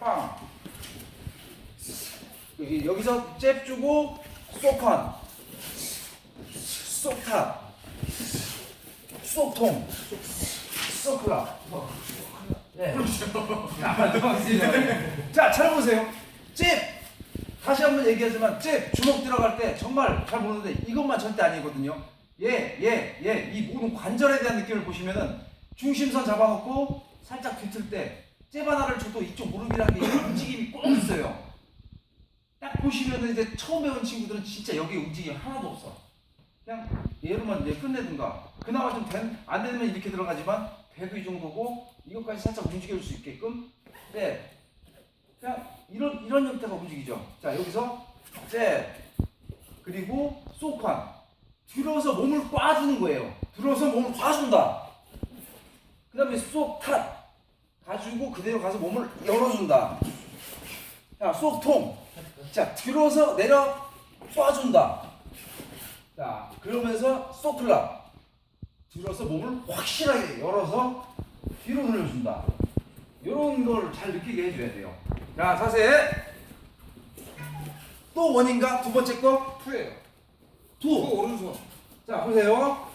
빵. 여기, 여기서 잽 주고 쏙한. 쏙탑. 쏙통. 쏙클라. 네. 자, 찾아보세요. 잽. 다시 한번 얘기하지만 잽 주먹 들어갈 때 정말 잘 보는데 이것만 절대 아니거든요. 예, 예, 예. 이 모든 관절에 대한 느낌을 보시면은 중심선 잡아놓고 살짝 뒤틀 때 잽 하나를 줘도 이쪽 무릎이라는 게 움직임이 꼭 있어요. 딱 보시면은 이제 처음 배운 친구들은 진짜 여기 움직임이 하나도 없어. 그냥 얘로만 이제 끝내든가. 그나마 좀안 되면 이렇게 들어가지만 배도 이 정도고 이것까지 살짝 움직일 수 있게끔. 네. 그냥 이런 이런 형태가 움직이죠. 자 여기서 잽 그리고 쏙한 들어서 몸을 꽈주는 거예요. 들어서 몸을 꽈준다. 그 다음에 쏙 탓 가지고 그대로 가서 몸을 열어준다. 자 쏙통 자 들어서 내려 쏴준다. 자 그러면서 쏙클라 들어서 몸을 확실하게 열어서 뒤로 늘려준다. 이런 걸 잘 느끼게 해줘야 돼요. 자 자세 또 원인가 두 번째 거 투예요. 투. 투 오른손. 자 보세요.